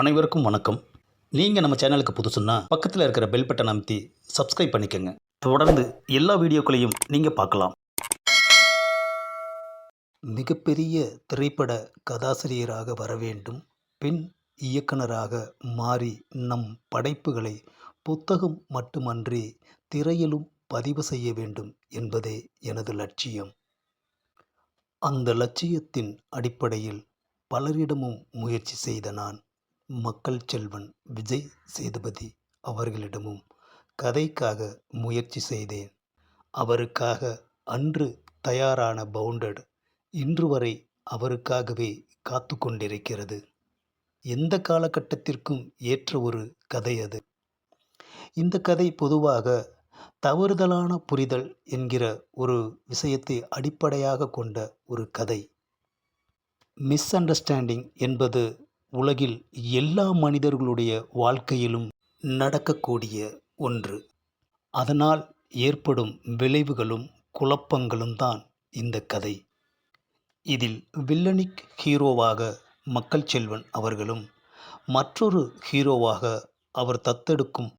அனைவருக்கும் வணக்கம். நீங்கள் நம்ம சேனலுக்கு புதுசுன்னா பக்கத்தில் இருக்கிற பெல் பட்டன் அமைத்தி சப்ஸ்கிரைப் பண்ணிக்கோங்க. தொடர்ந்து எல்லா வீடியோக்களையும் நீங்கள் பார்க்கலாம். மிகப்பெரிய திரைப்பட கதாசிரியராக வர வேண்டும். பெண் இயக்குனராக மாறி நம் படைப்புகளை புத்தகம் மட்டுமன்றி திரையிலும் பதிவு செய்ய வேண்டும் என்பதே எனது லட்சியம். அந்த லட்சியத்தின் அடிப்படையில் பலரிடமும் முயற்சி செய்த நான் மக்கள் செல்வன் விஜய் சேதுபதி அவர்களிடமும் கதைக்காக முயற்சி செய்தேன். அவருக்காக அன்று தயாரான பவுண்டட் இன்று வரை அவருக்காகவே காத்து கொண்டிருக்கிறது. எந்த காலகட்டத்திற்கும் ஏற்ற ஒரு கதை அது. இந்த கதை பொதுவாக தவறுதலான புரிதல் என்கிற ஒரு விஷயத்தை அடிப்படையாக கொண்ட ஒரு கதை. மிஸ் அண்டர்ஸ்டாண்டிங் என்பது உலகில் எல்லா மனிதர்களுடைய வாழ்க்கையிலும் நடக்கக்கூடிய ஒன்று. அதனால் ஏற்படும் விளைவுகளும் குழப்பங்களும் தான் இந்த கதை. இதில் வில்லனிக் ஹீரோவாக மக்கள் செல்வன் அவர்களும் மற்றொரு ஹீரோவாக அவர் தத்தெடுக்கும்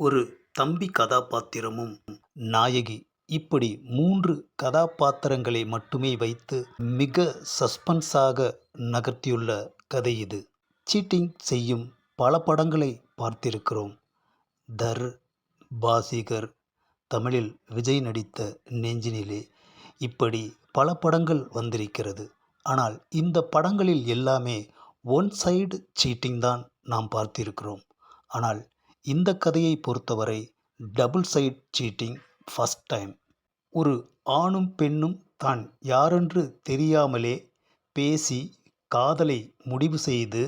ஒரு தம்பி கதாபாத்திரமும் நாயகி இப்படி மூன்று கதாபாத்திரங்களை மட்டுமே வைத்து மிக சஸ்பென்ஸாக நகர்த்தியுள்ள கதை இது. சீட்டிங் செய்யும் பல படங்களை பார்த்திருக்கிறோம். தர் பாசிகர் தமிழில் விஜய் நடித்த நெஞ்சினிலே இப்படி பல படங்கள் வந்திருக்கிறது. ஆனால் இந்த படங்களில் எல்லாமே ஒன் சைடு சீட்டிங் தான் நாம் பார்த்திருக்கிறோம். ஆனால் இந்த கதையை பொறுத்தவரை double side cheating first time ஒரு ஆணும் பெண்ணும் தான் யாரென்று தெரியாமலே பேசி காதலை முடிவு செய்து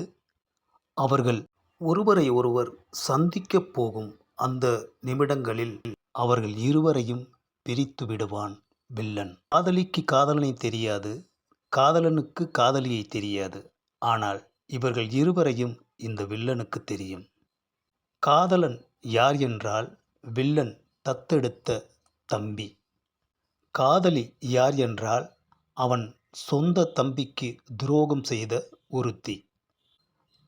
அவர்கள் ஒருவரை ஒருவர் சந்திக்கப் போகும் அந்த நிமிடங்களில் அவர்கள் இருவரையும் பிரித்து விடுவான் வில்லன். காதலிக்கு காதலனை தெரியாது காதலனுக்கு காதலியை தெரியாது. ஆனால் இவர்கள் இருவரையும் இந்த வில்லனுக்கு தெரியும். காதலன் யார் என்றால் வில்லன் தத்தெடுத்த தம்பி. காதலி யார் என்றால் அவன் சொந்த தம்பிக்கு துரோகம் செய்த ஒருத்தி.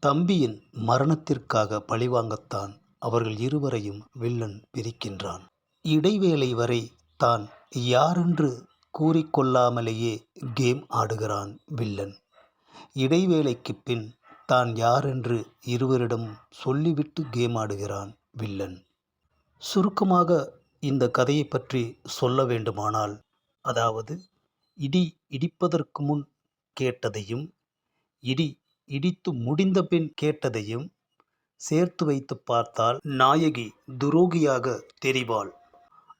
தம்பியின் மரணத்திற்காக பழிவாங்கத்தான் அவர்கள் இருவரையும் வில்லன் பிரிக்கின்றான். இடைவேளை வரை தான் யாரென்று கூறிக்கொள்ளாமலேயே கேம் ஆடுகிறான் வில்லன். இடைவேளைக்கு பின் தான் யாரென்று இருவரிடம் சொல்லிவிட்டு கேம் ஆடுகிறான் வில்லன். சுருக்கமாக இந்த கதையை பற்றி சொல்ல வேண்டுமானால் அதாவது இடி இடிப்பதற்கு முன் கேட்டதையும் இடி இடித்து முடிந்த பின் கேட்டதையும் சேர்த்து வைத்து பார்த்தால் நாயகி துரோகியாக தெரிவாள்.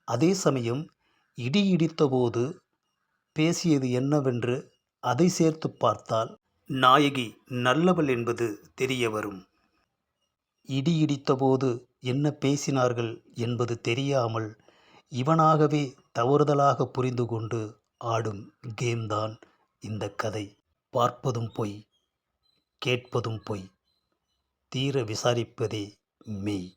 அதே சமயம் இடி இடித்தபோது பேசியது என்னவென்று அதை சேர்த்து பார்த்தால் நாயகி நல்லவள் என்பது தெரிய வரும். இடி இடித்தபோது என்ன பேசினார்கள் என்பது தெரியாமல் இவனாகவே தவறுதலாக புரிந்து கொண்டு ஆடும் கேம்தான் இந்த கதை. பார்ப்பதும் பொய். கேட்பதும் பொய். தீர விசாரிப்பதே மெய்.